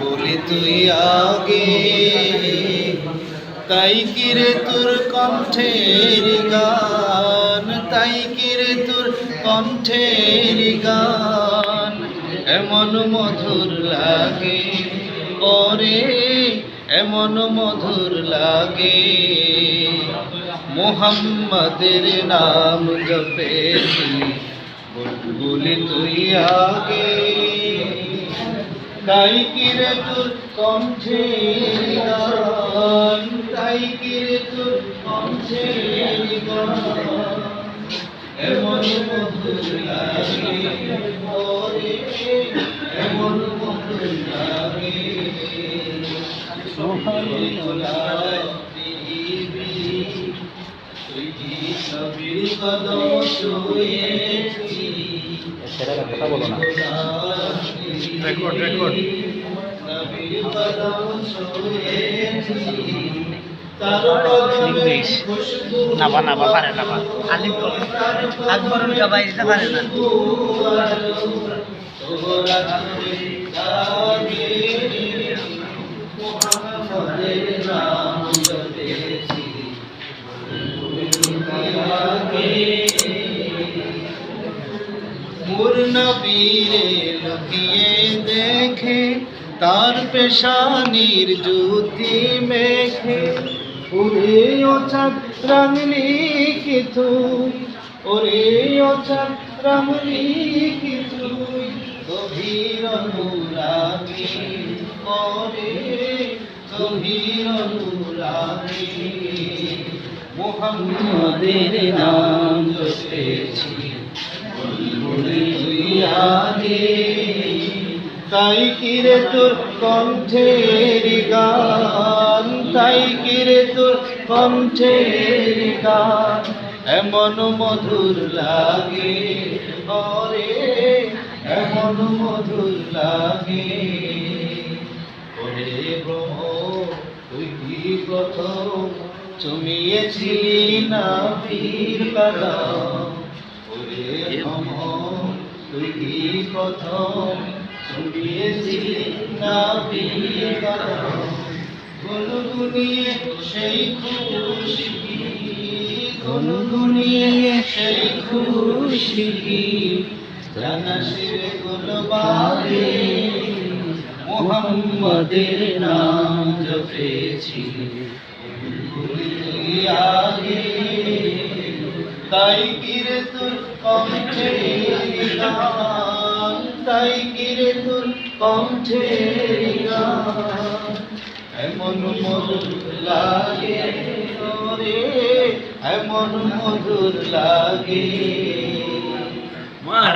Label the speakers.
Speaker 1: বলে তুই আগে, তাই কিরে তোর কণ্ঠের গান? তাই কিরে তোর কণ্ঠের গান? এমন মধুর লাগে পরে এমন মধুর লাগে। মোহাম্মদের নাম জপেছি, বলি তুই আগে। তাই কিরে তোর গান তাই কিরে তোর গান এমন মধুর এমন মধুর লাগে কদম শুয়েছি
Speaker 2: ছেলেরা কথা বলো না।
Speaker 1: রেকর্ড রেকর্ড
Speaker 2: নাবা নাবা পারে নাবা আলিম আকবর উল্টা বাইরে দিতে পারে না।
Speaker 1: পূর্ণবীরে লুকিয়ে দেখে, তার পেশানির জ্যোতি মেঘে ওরে ওচাঁদ রাঙলি কি তুই, ওরে ওচাঁদ রাঙলি কি তুই, গভীর অনুরাগী ওরে গভীর অনুরাগী। মোহাম্মদের নাম জপেছি তাই কিরে তোর কণ্ঠের গান? তাই কিরে তোর কণ্ঠের গান? এমন মধুর লাগে অরে এমন মধুর লাগে। ওরে ব্রহ্ম তুই কি প্রথম চুমিয়েছিলি না পীর কদম ওরে ভ্রমর, তুই কি প্রথম শুনিয়েছিলি না গুনগুনিয়ে সেই খুশি গুনগুনিয়ে সেই খুশি জানা শিরে গুলবারে মোহাম্মদের নাম জপেছি। তাই কিরে তোর কণ্ঠে তাই গিরে তোর কণ্ঠে এমন মধুর লাগে রে এমন মধুর লাগে।
Speaker 2: মার